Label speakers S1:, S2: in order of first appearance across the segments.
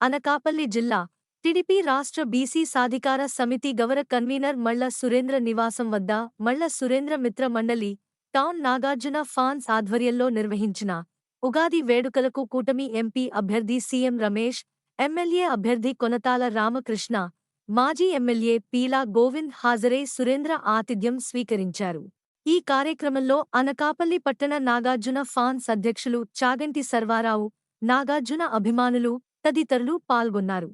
S1: అనకాపల్లి జిల్లా టిడిపి రాష్ట్ర బీసీ సాధికార సమితి గవర కన్వీనర్ మళ్ళ సురేంద్ర నివాసం వద్ద మళ్ళ సురేంద్ర మిత్ర మండలి టౌన్ నాగార్జున ఫాన్స్ ఆధ్వర్యంలో నిర్వహించిన ఉగాది వేడుకలకు కూటమి ఎంపీ అభ్యర్థి సీఎం రమేష్ ఎమ్మెల్యే అభ్యర్థి కొనతాల రామకృష్ణ మాజీ ఎమ్మెల్యే పీలా గోవింద్ హాజరై సురేంద్ర ఆతిథ్యం స్వీకరించారు. ఈ కార్యక్రమంలో అనకాపల్లి పట్టణ నాగార్జున ఫాన్స్ అధ్యక్షులు చాగంటి సర్వారావు నాగార్జున అభిమానులు తదితరులు పాల్గొన్నారు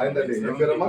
S2: అయిందండి ఏం పేరమ్మా